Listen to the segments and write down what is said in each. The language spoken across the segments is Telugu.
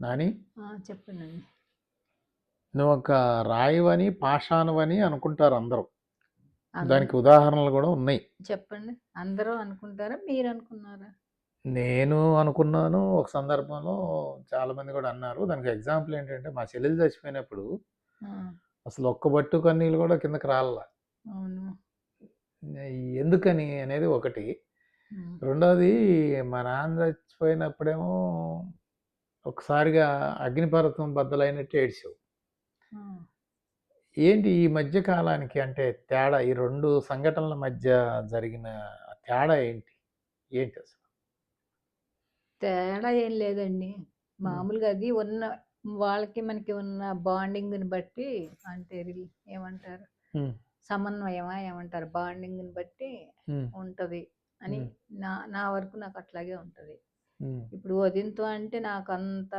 నాని ఆ! చెప్పండండి. నువ్వు ఒక రాయివని, పాషాణువని అనుకుంటారు అందరూ. దానికి ఉదాహరణలు గూడా ఉన్నాయి. చెప్పండి. అందరూ అనుకుంటారా? మీరనుకున్నారా? నేను అనుకున్నాను. ఒక సందర్భంలో చాలామంది గూడా అన్నారు. దానికి ఎగ్జాంపుల్ ఏంటంటే, మా చెల్లెలు చచ్చిపోయినప్పుడు! అసలు ఒక్క బట్టు కన్నీళ్ళు గూడా కిందకి. అవును. ఎందుకని అనేది ఒకటి. రెండోది మా నాన్న చచ్చిపోయినప్పుడేమో ఒకసారిగా అగ్నిపర్వతం బద్దలైనట్టు ఏడ్చావు. ఏంటి ఈ మధ్య కాలానికి అంటే తేడా ఈ 2 సంఘటనల మధ్య జరిగిన తేడా ఏంటి? ఏంటి అసలు? తేడా ఏం లేదండి. మామూలుగా అది ఉన్న వాళ్ళకి మనకి ఉన్న బాండింగ్‌ని బట్టి అంటే ఏమంటారు? సమన్వయమా ఏమంటారు? బాండింగ్‌ని బట్టి. ఉంటది అని. నా నా వరకు నాకు అట్లాగే ఉంటది. ఇప్పుడు వదినతో అంటే నాకు అంత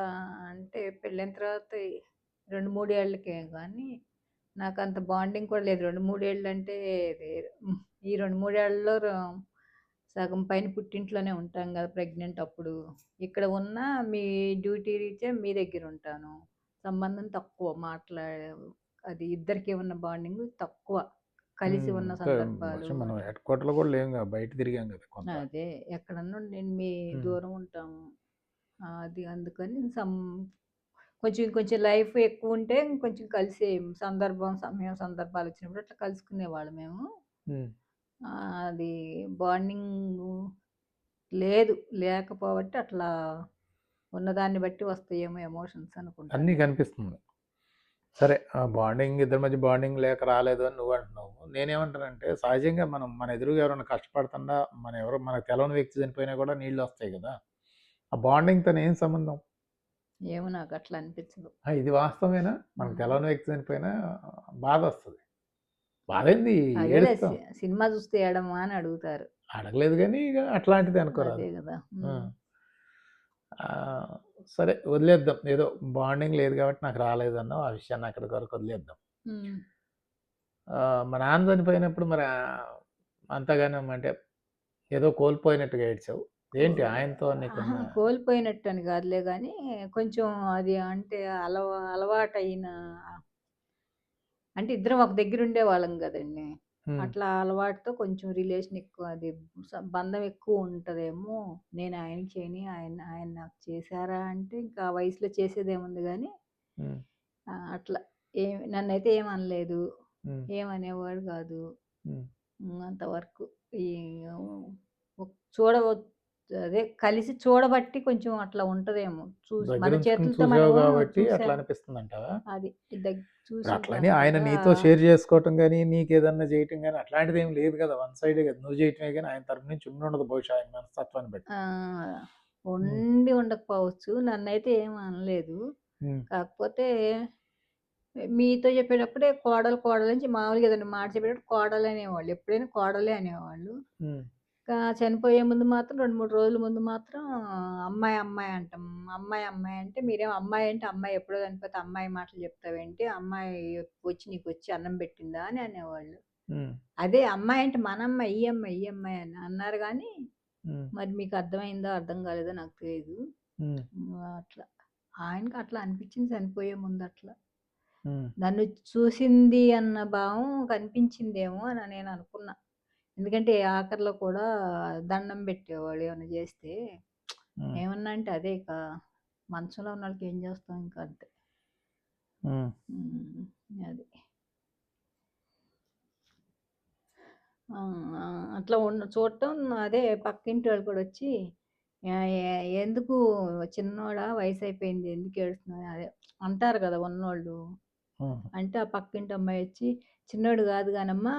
అంటే పెళ్ళైన తర్వాత 2, 3 ఏళ్ళకే నాకు అంత బాండింగ్ కూడా లేదు. రెండు మూడేళ్ళు అంటే ఈ రెండు మూడేళ్ళలో సగం పైన పుట్టింట్లోనే ఉంటాం కదా ప్రెగ్నెంట్ అప్పుడు. ఇక్కడ ఉన్నా మీ డ్యూటీ రీచే మీ దగ్గర ఉంటాను సంబంధం తక్కువ మాట్లా అది ఇద్దరికి ఉన్న బాండింగ్ తక్కువ. కలిసి. ఉన్న సందర్భాలు మనం. హెడ్ క్వార్టర్‌లో గూడా లేంగా. బయట తిరిగాం! కొంత. అదే ఎక్కడన్నా నేను మీ. దూరం ఉంటాము. అది అందుకని సం కొంచెం కొంచెం లైఫ్ ఎక్కువుంటే కొంచెం కలిసి సందర్భం, సమయం, సందర్భాలు వచ్చినప్పుడు అట్లా కలుసుకునేవాళ్ళం మేము. అది బాండింగు లేదు. లేకపోబట్టి అట్లా ఉన్నదాన్ని బట్టి వస్తాయేమో ఎమోషన్స్ అనుకుంటాను అన్నీ నేను. కనిపిస్తుంది. సరే ఆ బాండింగ్ ఇద్దరి మధ్య బాండింగ్ లేక రాలేదు అని నువ్వు అంటున్నావు. నేనేమంటానంటే సహజంగా మనం మన ఎదురుగా ఎవరైనా కష్టపడుతున్నా మన ఎవరో మనకు తెలవని వ్యక్తి చనిపోయినా కూడా నీళ్ళొస్తాయి గదా! ఆ బాండింగ్‌తోని ఏం సంబంధం? ఏమో నాకు అట్లా అనిపించదు. ఇది వాస్తవమేనా? మనకు. తెలవని వ్యక్తి చనిపోయినా. బాధేంది అదేలే ఏడుస్తాం. సి సినిమా చూస్తే ఏడమా అని అడుగుతారు. అడగలేదు గానీ ఇగ అట్లాంటిది అనుకోరాదు. ఆహ్, సరే వదిలేద్దాం. ఏదో బాండింగ్ లేదు కాబట్టి నాకు రాలేదన్నావు. ఆ విషయాన్ని అక్కడి వరకు వదిలేద్దాం. మా నాన్న చనిపోయినప్పుడు మరి అంతగానం అంటే ఏదో కోల్పోయినట్టుగా ఏడ్చావు. ఏంటి ఆయనతో అహా! నీకున్న కోల్పోయినట్టని గాదులే గానీ, కొంచెం అది అంటే అలవా అలవాటయిన అంటే ఇద్దరం ఒక దగ్గర ఉండేవాళ్ళం గదండీ! అట్లా అలవాటుతో కొంచెం రిలేషన్ ఎక్కువ అది స బంధం ఎక్కువ ఉంటదేమో. నేను ఆయనకి చేయని, ఆయన ఆయన నాకు చేశారా అంటే ఇంకా ఆ వయసులో చేసేదేముంది. ఆహ్, అట్లా ఏం నన్నైతే ఏమనలేదు. ఏమనేవాడు. హ్మ్. అంతవరకు. ఈ ఒక్ చూడవ అదే కలిసి చూడబట్టి కొంచెం అట్లా ఉంటదేమో. చూసి మన చేతులతో గాబట్టి అట్లా చూసాం. అనిపిస్తుందంటావా? అది అట్లని ఆయన నీతో షేర్ చేసుకోవటం గాని, నీకేదన్నా చేయటం గాని అట్లాంటిదేం లేదు గదా! వన్ సైడే గదా! నువ్వు చేయటమే గాని ఆయన తరపు నుంచి ఉండుండదు బహుశా ఆయన మనస్తత్వాన్ని బట్టి. ఉండి ఉండకపోవచ్చు. నన్నైతే ఏమి అనలేదు. కాకపోతే మీతో చెప్పేటప్పుడే కోడలు, కోడలు నుంచి మామూలుగా ఏదైనా మాట చెప్పేటప్పుడు కోడలనేవాళ్ళు. ఎప్పుడైనా కోడలే అనేవాళ్ళు. చనిపోయే ముందు మాత్రం 2, 3 రోజుల ముందు మాత్రం అమ్మాయి, అమ్మాయి అంటాం. అమ్మాయి, అమ్మాయి అంటే మీరేమో అమ్మాయి అంటే అమ్మాయి ఎప్పుడో చనిపోతే అమ్మాయి మాటలు చెప్తావేంటి? అమ్మాయి వచ్చి నీకొచ్చి అన్నం పెట్టిందా? అని అనేవాళ్ళు. అదే అమ్మాయి అంటే మనమ్మాయి, ఈ అమ్మాయి, ఈ అమ్మాయి అని అన్నారు హ్మ్. మరి మీకు అర్థమైందో, అర్థం కాలేదో నాకు. హ్మ్. అట్లా. ఆయనకి అట్లా అనిపించింది చనిపోయే ముందు అట్లా. నన్ను చూసింది అన్న భావం కనిపించిందేమో అని నేను అనుకున్నా. ఎందుకంటే ఆఖరిలో కూడా దండం పెట్టేవాళ్ళు ఏమన్నా చేస్తే. ఏమన్నా అంటే అదే ఇక మంచంలో ఉన్నోళ్ళకి ఏం చేస్తాం ఇంక అంతే. అది. అట్లా ఉన్న చూడటం అదే పక్కింటోళ్ళు కూడా వచ్చి ఎందుకు చిన్నోడా వయసైపోయింది ఎందుకు ఏడుస్తున్నావు అదే అంటారు కదా! ఉన్నోళ్ళు. అంటే ఆ పక్కింటి అమ్మాయి వచ్చి చిన్నోడు కాదు గానమ్మా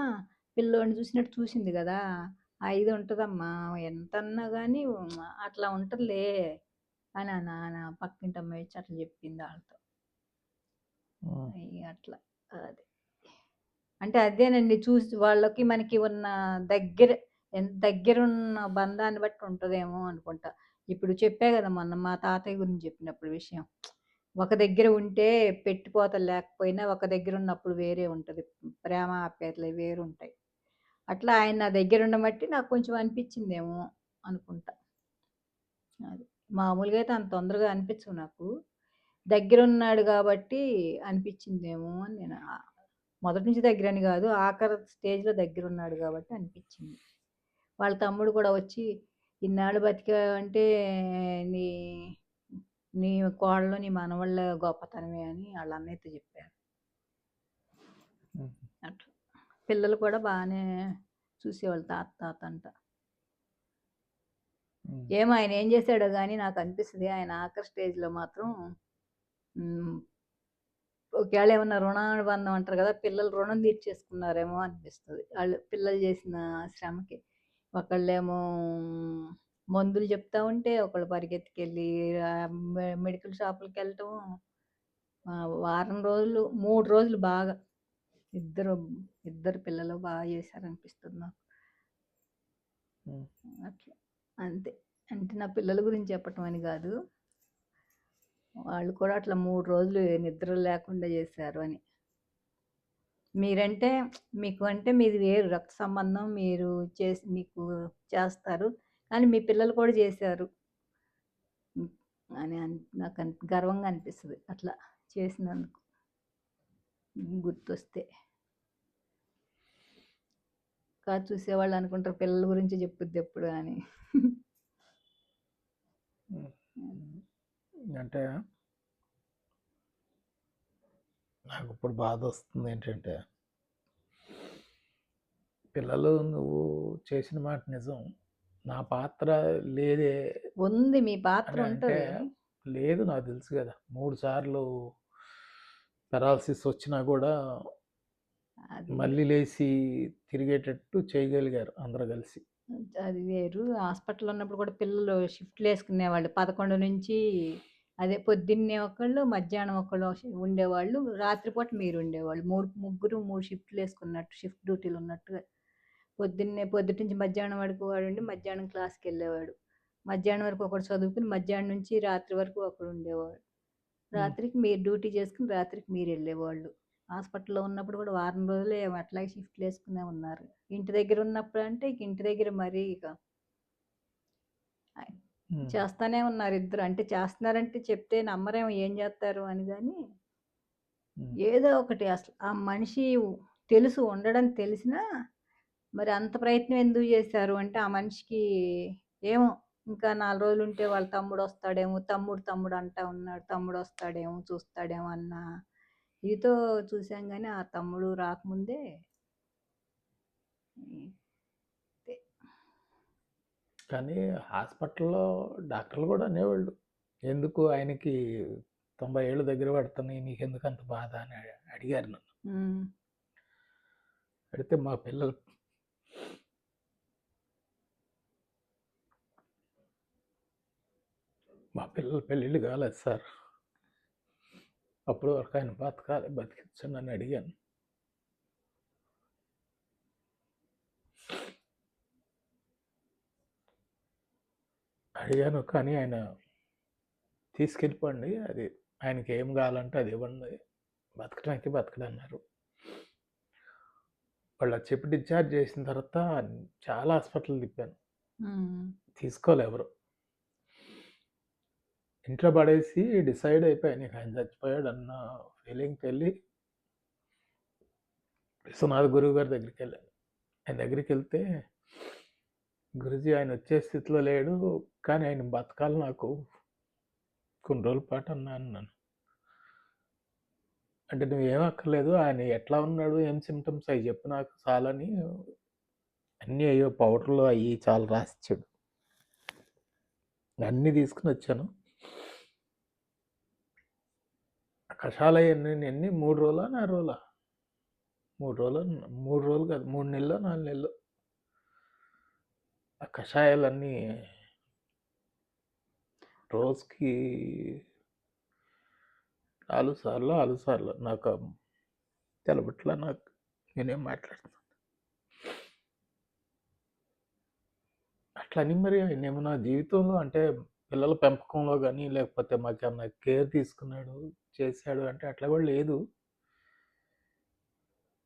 పిల్లోడిని చూసినట్టు చూసింది కదా! ఆ ఇది ఉంటదమ్మా ఎంతన్నా గాని అట్లా ఉంటదిలే అని నా నా పక్కింటి అమ్మాయి వచ్చి అట్లా చెప్పింది. ఇగ అట్లా అది. అంటే అదేనండి చూసి వాళ్ళకి మనకి ఉన్న దగ్గర ఎంత దగ్గరున్న బంధాన్ని బట్టి ఉంటదేమో అనుకుంటా. ఇప్పుడు చెప్పా గదా! మొన్న మా తాతయ్య గురించి చెప్పినప్పుడు విషయం. ఒక దగ్గర ఉంటే పెట్టిపోతలు లేకపోయినా ఒక దగ్గర ఉన్నప్పుడు వేరే ఉంటది. ప్రేమ ఆప్యాయతలు వేరుంటాయి. అట్లా ఆయన నా దగ్గర ఉండబట్టి నాకు కొంచెం అనిపించిందేమో అనుకుంటా. అది. మామూలుగా అయితే అంత తొందరగా అనిపించవు నాకు. దగ్గరున్నాడు గాబట్టి అనిపిచ్చిందేమో అని నేను మొదటి నుంచి దగ్గరని గాదు. ఆఖరి స్టేజ్‌లో దగ్గరున్నాడు గాబట్టి అనిపిచ్చింది. వాళ్ళ తమ్ముడు కూడా వచ్చి, "ఇన్నాళ్ళు బతికావంటే నీ నీ కోడలు, నీ మనవళ్ళ గొప్పతనమే" అని ఆళ్ళ అన్నయ్యతో జెప్పారు. హుహు. అట్లా. పిల్లలు కూడా బానే చూసేవాళ్ళు తాత, తాత అంట. ఏమో ఆయన ఏం జేశాడో గానీ నాకనిపిస్తది ఆయన ఆఖరి స్టేజ్‌లో మాత్రం. ఒకవేళ ఏమన్నా రుణానుబంధం అంటారు గదా! పిల్లలు రుణం తీర్చేసుకున్నారేమో అనిపిస్తది. ఆళ్ళు పిల్లలు జేసిన శ్రమకి. ఒకళ్ళేమో మందులు జెప్తా ఉంటే, ఒకళ్ళు పరిగెత్తుకెళ్ళి మెడికల్ షాపులకెళ్ళటం. ఆహ్, వారం రోజులు 3 రోజులు బాగా ఇద్దరు, ఇద్దరు పిల్లలు బాగా జేశారనిపిస్తది నాకు. అట్లా. అంతే. అంటే నా పిల్లల గురించి చెప్పటం అని గాదు. వాళ్ళు కూడా అట్లా 3 రోజులు నిద్ర లేకుండా జేశారు అని. మీరంటే మీకు అంటే మీది వేరు రక్త సంబంధం. మీరు చేసి మీకు చేస్తారు. కానీ మీ పిల్లలు కూడా. హ్మ్. అని నాకన్ గర్వంగా అనిపిస్తది. అట్లా చేసినందుకు. గుర్తొస్తే. కాదు చూసేవాళ్ళు అనుకుంటారు పిల్లల గురించి జెప్పుద్దెప్పుడు అని. హ్మ్. హ్మ్. అంటే నాకిప్పుడు బాధొస్తుందేంటంటే పిల్లలు నువ్వు చేసిన మాట నిజం. నా పాత్ర లేదే ఉంది. మీ పాత్ర అంటే. లేదు నాకు తెలుసు గదా! 3 సార్లు పెరాలసిస్ వచ్చినా అది మళ్ళీ లేసి తిరిగేటట్టు చేయగలిగారు అందరూ గలిసి. అది వేరు. హాస్పిటల్‌లో ఉన్నప్పుడు కూడా పిల్లలు షిఫ్ట్‌లేసుకునేవాళ్ళు. 11 నుంచి అదే పొద్దున్నే ఒకళ్ళు, మధ్యాహ్నం ఒకళ్ళు ఉండేవాళ్ళు. రాత్రిపూట మీరుండేవాళ్ళు. మూడు ముగ్గురు 3 షిఫ్ట్‌లేసుకున్నట్టు షిఫ్ట్ డ్యూటీలున్నట్టుగా. పొద్దున్నే పొద్దుటి నుంచి మధ్యాహ్నం వరకు వాడుండి, మధ్యాహ్నం క్లాస్‌కెళ్ళేవాడు. మధ్యాహ్నం వరకు ఒకడు చదువుకొని, మధ్యాహ్నం నుంచి రాత్రి వరకు ఒకడుండేవాడు. హ్మ్. రాత్రికి మీరు డ్యూటీ చేసుకొని, రాత్రికి మీరెళ్ళేవాళ్ళు. హాస్పిటల్‌లో ఉన్నప్పుడు కూడా వారం రోజులే అట్లాగే షిఫ్ట్‌లేసుకునే ఉన్నారు. ఇంటి దగ్గర ఉన్నప్పుడంటే ఇక ఇంటి దగ్గర మరీ ఇక. చేస్తానే ఉన్నారు ఇద్దరు. అంటే చేస్తున్నారంటే చెప్తే నమ్మరేమో ఏం జేత్తారు అని గాని హ్మ్. ఏదో ఒకటి అసలు ఆ మనిషి తెలుసు ఉండడం తెలిసినా, మరి అంత ప్రయత్నం ఎందుకు జేశారు అంటే, ఆ మనిషికి ఏమో ఇంకా 4 రోజులుంటే వాళ్ళ తమ్ముడొస్తాడేమో, తమ్ముడు తమ్ముడు అంటా ఉన్నాడు. తమ్ముడొస్తాడేమో, చూస్తాడేమో అన్న ఇదితో చూసాం గానీ, ఆ తమ్ముడు రాకముందే కానీ హాస్పిటల్‌లో డాక్టర్లు గూడా అనేవాళ్ళు. ఎందుకు ఆయనకి 90 ఏళ్ళు దగ్గర పడుతున్నాయి. నీకెందుకంత బాధ అని అడిగారు నన్ను. అడిగితే మా పిల్లలు మా పిల్లల పెళ్ళిళ్ళు కాలేదు సార్. అప్పటి వరకు ఆయన బతకాలి, బతికించండి అని అడిగాను. అడిగాను కానీ ఆయన తీసుకెళ్ళిపోండి. అది ఆయనకి ఏం కావాలంటే అది ఇవ్వండి. బతకడానికి బతకడన్నారు. వాళ్ళు చెప్పి డిశ్చార్జ్ చేసిన తర్వాత చాలా హాస్పిటల్ తిప్పాను. హ్మ్. ఇంట్లో పడేసి డిసైడ్ అయిపోయాను. ఇక ఆయన చచ్చిపోయాడన్న ఫీలింగ్‌కెళ్ళి విశ్వనాథ్ గురువు గారి దగ్గరికి వెళ్ళాను ఆయన దగ్గరికి వెళ్తే గురూజీ ఆయన వచ్చే స్థితిలో లేడు. కానీ ఆయన బతకాలి నాకు. కొన్ని రోజుల పాటు అన్నా అన్నాను. అంటే నువ్వేం అక్కర్లేదు. ఆయన ఎట్లా ఉన్నాడు? ఏం సిమ్టమ్స్ అవి చెప్పు నాకు చాలని అన్నీ అయ్యో పౌడర్‌లు అయ్యి చాలా రాసిచ్చాడు. అన్నీ తీసుకుని వచ్చాను కషాయాలయన్నీ ఎన్ని మూడు రోజులా? నాలుగు రోజులా? మూడు రోజులు మూడు రోజులు కాదు. మూడు నెలలు నాలుగు నెలలు ఆ కషాయాలన్నీ రోజుకి 4 సార్లో, 6 సార్లు నాకు తెలబట్ల నాకు. నేనేం మాట్లాడుతున్నాను. అట్లని మరి ఆయనేమో నా జీవితంలో అంటే పిల్లల పెంపకంలో గాని, లేకపోతే మాకేమన్నా కేర్ తీసుకున్నాడు, చేశాడు అంటే అట్లా కూడా లేదు.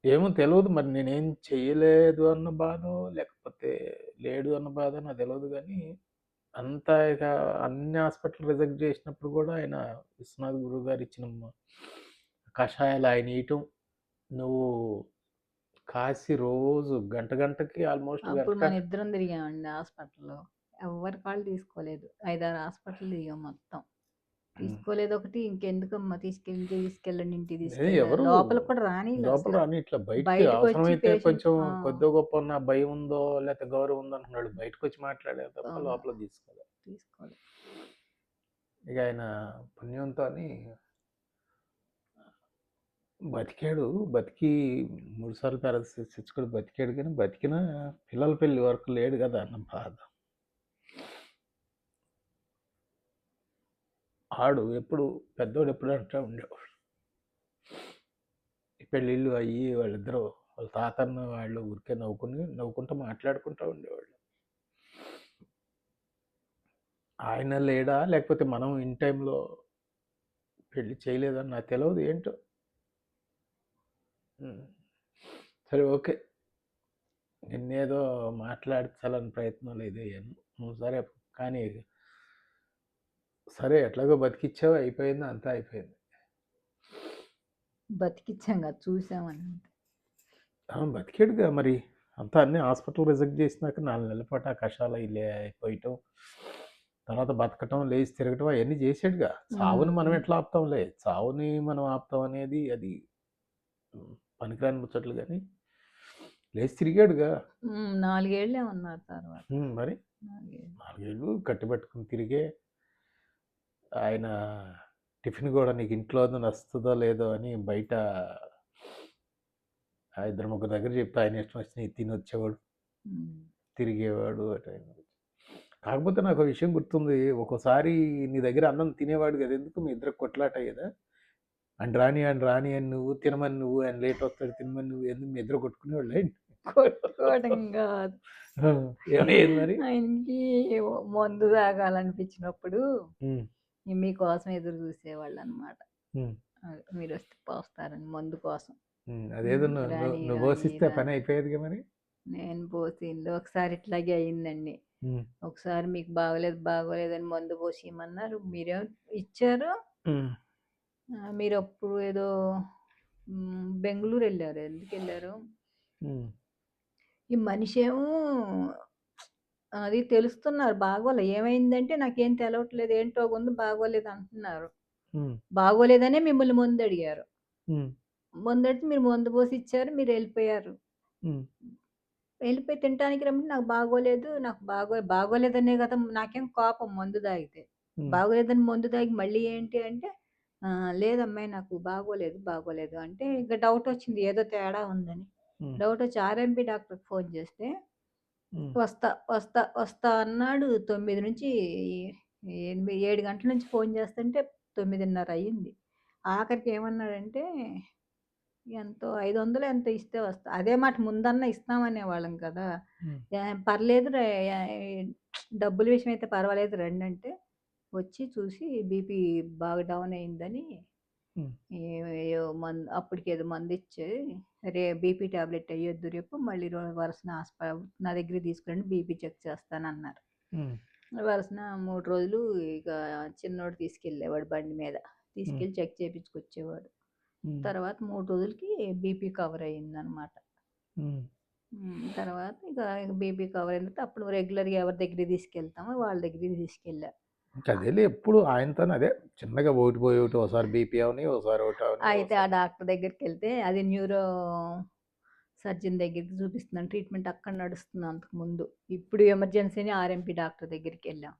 ఏమో తెలవదు మరి నేనేం చెయ్యలేదు అన్న బాధో, లేకపోతే లేడు అన్న బాధో నాకు తెలవదు గానీ అంతా ఇక అన్ని హాస్పిటల్ రిజెక్ట్ చేసినప్పుడు కూడా ఆయన విశ్వనాథ్ గురువు గారు ఇచ్చిన కషాయాలు ఆయన ఇయటం నువ్వు కాసి రోజు గంట గంటకి ఆల్మోస్ట్ ఇద్దరం తిరిగామండి హాస్పిటల్లో ఎవరి కాళ్ళు తీసుకోలేదు. ఐదారు హాస్పిటల్ తిరిగాం మొత్తం. తీసుకోలేదు ఒకటి ఇంకెందుకమ్మా తీసుకెళ్ళి తీసుకెళ్ళండి ఇంటికి తీసుకెళ్ళి లోపల కూడా రాని లోపల రాని ఇట్లా బయటికి వచ్చి అవసరమైతే కొంచెం ఆ. కొద్దిగా గొప్ప ఉన్న భయం ఉందో లేకపోతే గౌరవం ఉందో అంటున్నాడు. బయటకు వచ్చి మాట్లాడే తప్ప. లోపల తీసుకోలేదు. తీసుకోలేదు. ఇక ఆయన పుణ్యంతో బతికాడు. బతికి మూడు సార్లు పారాలసిస్ ఇచ్చుకొని బతికాడు కానీ బతికిన పిల్లల పెళ్ళి వరకు లేడు కదా అన్న బాధ. ఆడు ఎప్పుడు పెద్దోడు ఎప్పుడు అంటూ ఉండేవాడు పెళ్ళిళ్ళు అయ్యి వాళ్ళిద్దరూ వాళ్ళ తాతన్న వాళ్ళు ఊరికే నవ్వుకుని నవ్వుకుంటూ మాట్లాడుకుంటూ ఉండేవాళ్ళు. ఆయన లేడా? లేకపోతే మనం ఇన్ టైంలో పెళ్ళి చేయలేదని నాకు తెలియదు ఏంటో. సరే ఓకే. నిన్నేదో మాట్లాడించాలని ప్రయత్నాలు ఇది నువ్వు సరే కానీ సరే ఎట్లాగో బతికిచ్చావు అయిపోయింది అంతా అయిపోయింది. బతికిచ్చాం కదా చూసామని బతికాడుగా మరి. అంతా అన్ని హాస్పిటల్ రిజెక్ట్ చేసినాక నాలుగు నెలల పాటు ఆ కషాయాలు ఇల్లే అయిపోయటం తర్వాత బతకటం లేచి తిరగటం అవన్నీ చేసాడుగా చావుని మనం. ఎట్లా ఆపుతాంలే? చావుని మనం ఆపుతాం అనేది అది పనికిరాని ముచ్చట్లు కానీ లేచి తిరిగాడుగా. ఉమ్, నాలుగేళ్ళే ఉన్నారు తర్వాత. మరి? నాలుగేళ్ళు నాలుగేళ్ళు కట్టిపట్టుకుని తిరిగే ఆయన టిఫిన్ కూడా నీకు ఇంట్లో నచ్చుతుందో లేదో అని బయట ఆ ఇద్దరు ముగ్గురు దగ్గర చెప్తే ఆయన ఇష్టం వచ్చిన తిని వచ్చేవాడు. తిరిగేవాడు. కాకపోతే నాకు ఒక విషయం గుర్తుంది ఒక్కోసారి నీ దగ్గర అన్నం తినేవాడు కదా ఎందుకు మీ ఇద్దరు కొట్లాట అయ్యేదా అండ్ రాని అండ్ రాని అని నువ్వు తినమని నువ్వు ఆయన లేట్ వస్తాడు తినమని నువ్వు ఎందుకు మీ ఇద్దరు కొట్టుకునేవాళ్ళు? కొట్టుకోవడం కాదు మరి ఆయనకి మందు తాగాలనిపించినప్పుడు మీకోసం ఎదురు చూసేవాళ్ళు అనమాట మీరు వస్తే పోస్తారని మందు కోసం. అదేదో నువ్వు పని రాని. అయిపోయేదిగా మరి? నేను పోసింది ఒకసారి ఇట్లాగే అయిందండి. ఒకసారి మీకు బాగలేదు బాగోలేదు అని మందు పోసి ఇమ్మన్నారు మీరేం ఇచ్చారు. మీరు అప్పుడు ఏదో బెంగళూరు వెళ్ళారు. ఎందుకు వెళ్ళారు? ఈ మనిషి ఏమో అది తెలుస్తున్నారు. బాగోలే. ఏమైందంటే నాకేం తెలవట్లేదు ఏంటో ఉంది బాగోలేదు అంటున్నారు. బాగోలేదనే మిమ్మల్ని మందు అడిగారు ఉమ్, మందు అడిగితే మీరు మందు పోసి ఇచ్చారు మీరు వెళ్ళిపోయారు. వెళ్ళిపోయి తినడానికి రమ్మంటే నాకు బాగోలేదు నాకు బాగో బాగోలేదనే కదా నాకేం కోపం మందు తాగితే. బాగోలేదని మందు తాగి మళ్ళీ ఏంటి అంటే "ఆ, లేదమ్మాయి నాకు బాగోలేదు బాగోలేదు అంటే ఇంకా డౌట్ వచ్చింది ఏదో తేడా ఉందని. డౌట్ వచ్చి ఆర్ఎంపీ డాక్టర్కి ఫోన్ చేస్తే వస్తా వస్తా వస్తా అన్నాడు. తొమ్మిది నుంచి ఎనిమిది ఏడు గంటల నుంచి ఫోన్ చేస్తుంటే తొమ్మిదిన్నర అయ్యింది. ఆఖరికి ఏమన్నాడంటే ఎంతో ఐదు వందలు ఎంత ఇస్తే వస్తా. అదే మాట ముందన్న ఇస్తామనే వాళ్ళం కదా. ఉమ్, "యా- పర్లేదు డబ్బుల విషయం అయితే పర్వాలేదు రండి అంటే వచ్చి చూసి బీపీ బాగా డౌన్ అయిందని ఉమ్, ఏ- ఏదో మందు అప్పటికి ఏదో మందు ఇచ్చి రే బీపీ టాబ్లెట్ అయ్యొద్దు రేపు మళ్ళీ వరుసన హాస్పిటల్ నా దగ్గర తీసుకురండి బీపీ చెక్ చేస్తానన్నారు. ఉమ్, వరుసన మూడు రోజులు ఇక చిన్నోడు తీసుకెళ్ళేవాడు బండి మీద. తీసుకెళ్ళి చెక్ చేయించుకొచ్చేవాడు తర్వాత మూడు రోజులకి బీపీ కవర్ అయ్యిందనమాట. ఉమ్, తర్వాత ఇక బీపీ కవర్ అయిన తర్వాత అప్పుడు రెగ్యులర్గా ఎవరి దగ్గరికి తీసుకెళ్తామో వాళ్ళ దగ్గరికి తీసుకెళ్ళా. ఇంకా అదేలే ఎప్పుడు ఆయనతో అదే చిన్నగా ఒకటి పోయి ఒకటి ఒకసారి బీపీ అవని ఒకసారి ఒకటి అవని అయితే ఆ డాక్టర్ దగ్గరికి వెళ్తే అది న్యూరో సర్జన్ దగ్గరికి చూపిస్తున్నాను ట్రీట్మెంట్ అక్కడ నడుస్తుంది అంతకు ముందు. ఇప్పుడు ఎమర్జెన్సీని ఆర్ఎంపీ డాక్టర్ దగ్గరికి వెళ్ళాం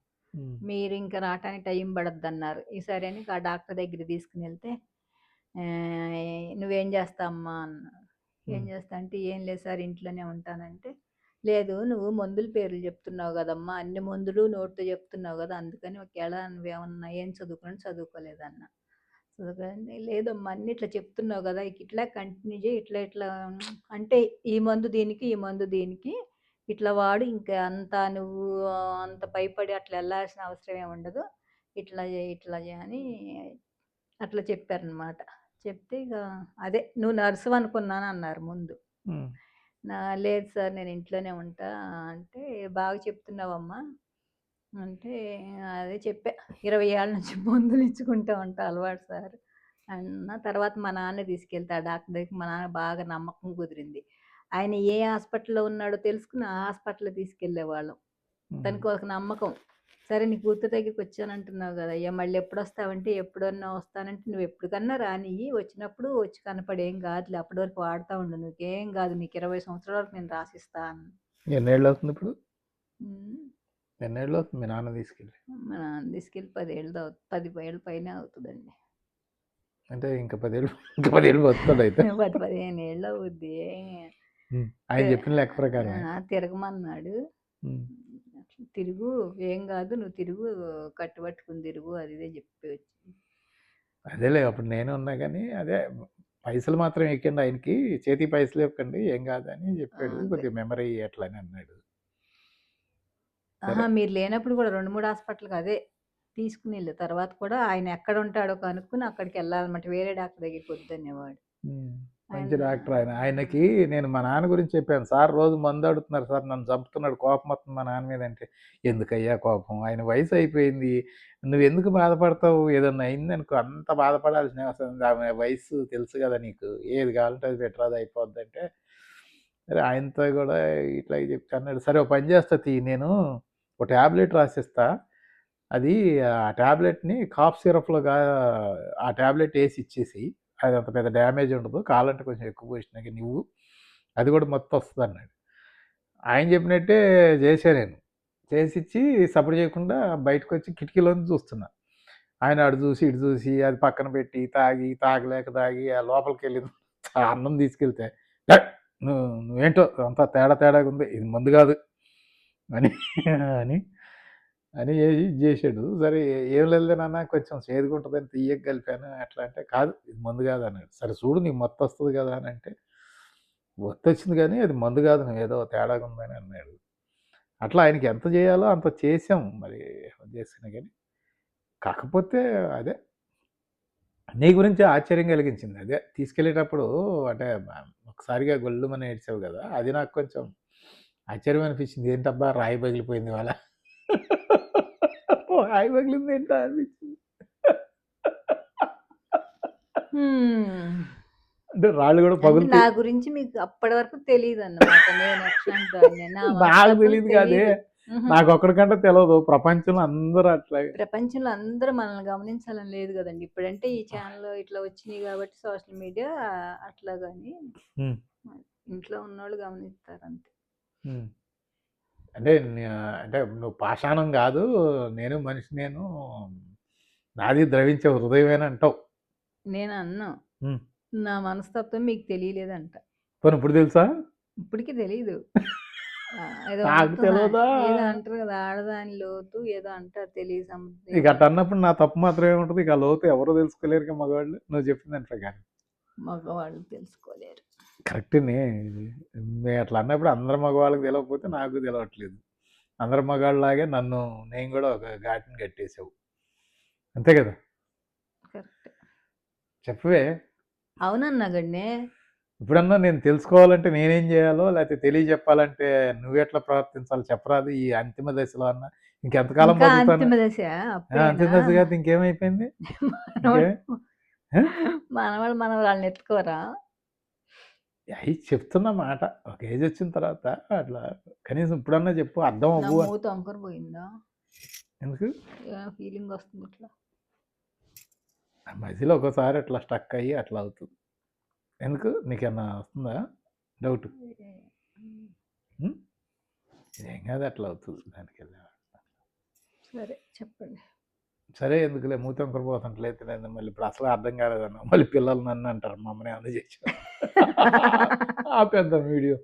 మీరు ఇంకా రావటానికి టైం పడద్దు అన్నారు ఈసారి అని ఆ డాక్టర్ దగ్గరికి తీసుకుని వెళ్తే "ఆ, నువ్వేం చేస్తావమ్మా? అన్నారు. ఏం. చేస్తా? అంటే ఏం లేదు సార్ ఇంట్లోనే ఉంటానంటే లేదు. నువ్వు మందుల పేర్లు చెప్తున్నావు కదమ్మా. అన్ని మందులు నోట్తో చెప్తున్నావు కదా. అందుకని ఒకవేళ నువ్వేమన్నా ఏం చదువుకుని చదువుకోలేదన్న. చదువుకోలేదు లేదమ్మా. అన్ని ఇట్లా చెప్తున్నావు కదా. ఇక ఇట్లా కంటిన్యూ చేయి. ఇట్లా ఇట్లా అంటే ఈ మందు దీనికి ఈ మందు దీనికి ఇట్లా వాడు. ఇంకా అంత నువ్వు అంత భయపడి అట్లా వెళ్ళాల్సిన అవసరం ఏమి ఉండదు. ఇట్లా చేయి ఇట్లా చేయి అని అట్లా చెప్పారనమాట చెప్తే ఇక అదే. నువ్వు నర్సు అనుకున్నాను అన్నారు ముందు నా లేదు సార్ నేను ఇంట్లోనే ఉంటా అంటే బాగా చెప్తున్నావమ్మా అంటే అదే చెప్పా. 20 ఏళ్ళ నుంచి మందులు ఇచ్చుకుంటా ఉంటా అలవాటు సార్. అన్న తర్వాత మా నాన్నే తీసుకెళ్తే డాక్టర్ దగ్గరికి మా నాన్న బాగా నమ్మకం కుదిరింది. ఆయన ఏ హాస్పిటల్‌లో ఉన్నాడో తెలుసుకొని ఆ హాస్పిటల్‌కి తీసుకెళ్ళేవాళ్ళం. హ్మ్. తనకి ఒక నమ్మకం. సరే నీ కూతురు దగ్గరికి వచ్చానంటున్నావు గదయ్యా! మళ్ళీ ఎప్పుడొస్తావంటే ఎప్పుడన్నా వస్తానంటే నువ్వు ఎప్పటికన్నా రానియ్యి. వచ్చినప్పుడు వచ్చి కనపడు ఏం కాదులే అప్పటి వరకు వాడుతా ఉండు. నీకేం కాదు. నీకు 20 సంవత్సరాల వరకు నేను రాసిస్తా అన్నా. ఎన్నేళ్ళవుతుంది ఇప్పుడు? హ్మ్. ఎన్నేళ్ళవుతుంది మీ నాన్న తీసుకెళ్ళి? మా నాన్న తీసుకెళ్ళి 10 ఏళ్ళు అవు 10 ఏళ్ళ పైనే అవుతదండి. అంటే ఇంకా 10 ఏళ్ళు ఇంకా 10 ఏళ్ళు బతుకుతాడయితే. 10, 15 ఏళ్ళు అవుద్ది. ఆయన చెప్పిన లెక్క ప్రకారమే. ఆ! తిరగమన్నాడు. తిరుగు ఏం కాదు నువ్వు తిరుగు కట్టు పట్టుకొని తిరుగు అది ఇది చెప్పి వచ్చింది. అదేలే అప్పుడు నేను ఉన్నా గానీ అదే పైసలు మాత్రం ఎక్కండి ఆయనకి. చేతికి పైసలు ఇవ్వకండి ఏం కాదని! చెప్పాడు. కొద్దిగా మెమరీ అట్లా అని అన్నాడు. ఆహా! మీరు లేనప్పుడు కూడా 2, 3 హాస్పిటల్‌కి అదే తీసుకునెళ్ళు. తర్వాత కూడా ఆయన ఎక్కడుంటాడో కనుక్కొని అక్కడికెళ్ళాలన్నమాట. వేరే డాక్టర్ దగ్గరికి వద్దనేవాడు. మంచి డాక్టర్ ఆయన. ఆయనకి నేను మా నాన్న గురించి చెప్పాను. సార్ రోజు మందు అడుగుతున్నారు సార్ నన్ను చంపుతున్నాడు కోపం వస్తుంది మా నాన్న మీద అంటే, ఎందుకయ్యా కోపం? ఆయన వయసు అయిపోయింది. నువ్వెందుకు బాధపడతావు? ఏదన్నా అయిందనుకో అంత బాధపడాల్సిన అవసరం. ఆమె వయసు తెలుసు కదా నీకు. ఏది కావాలంటే అది పెట్టరాదు అయిపోద్దంటే, సరే ఆయనతో కూడా ఇట్లాగే చెప్తే అన్నాడు. సరే ఓ పని చేస్తా తీ నేను ఒక టాబ్లెట్ రాసిస్తా. అది ఆ టాబ్లెట్‌ని కాఫ్ సిరప్‌లోగా ఆ టాబ్లెట్ ఏసి ఇచ్చేసేయి. అది అంత పెద్ద డ్యామేజ్ ఉండదు. కాలంటే కొంచెం ఎక్కువ పోసినాక నువ్వు అది కూడా మొత్తం వస్తుంది అన్నాడు ఆయన చెప్పినట్టే చేశా నేను. చేసిచ్చి సపోర్ట్ చేయకుండా బయటకొచ్చి కిటికీలోంచి చూస్తున్నా. ఆయన అటు చూసి, ఇటు చూసి అది పక్కన పెట్టి తాగి, తాగలేక తాగి ఆ లోపలికి వెళ్ళి అన్నం తీసుకెళ్తే నువ్వు నువ్వేంటో అంతా తేడా తేడాగా ఉంది. ఇది మందు కాదు" అని అని అని ఇది చేసాడు. సరే ఏం లేదులే నాన్న కొంచెం చేదుగా తీయక కలిపాను. అట్లా అంటే కాదు ఇది మందు కాదు అన్నాడు. సరే చూడు నీకు మత్తు వస్తుంది కదా అని అంటే, వచ్చింది కానీ అది మందు కాదు నువ్వు ఏదో తేడాగా ఉందని అన్నాడు. అట్లా ఆయనకి ఎంత చేయాలో అంత చేసాం. మరి చేసినా కానీ కాకపోతే అదే నీ గురించి ఆశ్చర్యం కలిగించింది. అదే తీసుకెళ్ళేటప్పుడు అంటే ఒకసారిగా గొల్లుమని ఏడ్చావు కదా! అది నాకు కొంచెం ఆశ్చర్యం అనిపించింది. ఏంటబ్బా రాయి పగిలిపోయింది వాళ్ళ రాయి పగిలింది ఏంటా అనిపించింది. హ్మ్. అంటే రాళ్ళు కూడా పగులుతాయి. నా గురించి మీకు అప్పటి వరకు దాన్ని. నా నాకు తెలీదు కాదే. తెలీదు. హుహు. నాకొక్కడికంటే తెలవదు. ప్రపంచంలో అందరూ అట్లాగే. ప్రపంచంలో అందరూ మనల్ని గమనించాలని లేదు గదండీ! ఇప్పుడంటే ఈ ఛానెల్ ఇట్లా వచ్చినియి గాబట్టి సోషల్ మీడియా అట్లా హ్మ్. ఇంట్లో ఉన్నోళ్ళు గమనిస్తారంతే. హ్మ్. అంటే అంటే నువ్వు పాషాణం గాదు. నేను మనిషి నేను నాది ద్రవించే హృదయమేనా అంటావు. నేను అన్నా. నా మనస్తత్వం మీకు తెలియలేదంట. పోనీ ఇప్పుడు తెలుసా? ఇప్పటికి తెలీదు. ఆ! ఏదో అంటారు గదా! ఆడదాని లోతు ఏదో అంటారు తెలియదు ఇక అట్ట అన్నప్పుడు నా తప్పు మాత్రం ఏముంటది? ఇక లోతు ఎవరు తెలుసుకోలేరుగా మగవాళ్ళు. నువ్వు చెప్పిన దాని ప్రకారం. మగవాళ్ళు తెలుసుకోలేరు. కరెక్టేనే. నేను అట్లా అన్నప్పుడు అందరు మగవాళ్ళకి తెలవకపోతే నాకు తెలవట్లేదు. అందరు మగాళ్ళలాగే నన్ను నేను గూడా ఒక ఘాటుని కట్టేసావు. అంతే! కరెక్టే. చెప్పవే. అవునన్నా గడనే. ఇప్పుడన్నా నేను తెలుసుకోవాలంటే నేనేం జేయాలో లేతే తెలియజెప్పాలంటే నువ్వెట్లా ప్రవర్తించాలో చెప్పరాదు? ఈ అంతిమ దశలో అన్నా. ఇంకెంతకాలం? అంతిమ దశ? అంతిమ దశ కాకపోతే ఇంకేమైపోయింది? మనవళ్ళు మనవరాళ్ళని ఎత్తుకోరా? అయి చెప్తున్న మాట. ఒక ఏజ్ వచ్చిన తర్వాత అట్లా కనీసం ఇప్పుడన్నా చెప్పు అర్థం అవ్వు. మూతి వంకర పోయిందా? ఎందుకు? ఫీలింగ్ వస్తుంది ఇట్లా. ఆ మధ్యలో ఒక్కోసారి అట్లా స్టక్ అయ్యి అట్లా అవుతది. ఎందుకు? నీకేమన్నా వస్తుందా డౌట్? ఏం కాదు అట్లా అవుతది. దానికెళ్ళి సరే చెప్పండి. సరే ఎందుకులే మూతి వంకర పోతుంటలేదు మళ్ళీ ఇప్పుడు అసలే అర్థం కాలేదన్నావు. మళ్ళీ పిల్లలు నన్ను అంటారు. మా అమ్మని ఏమన్నా చేసావా? ఆపేద్దాం వీడియో.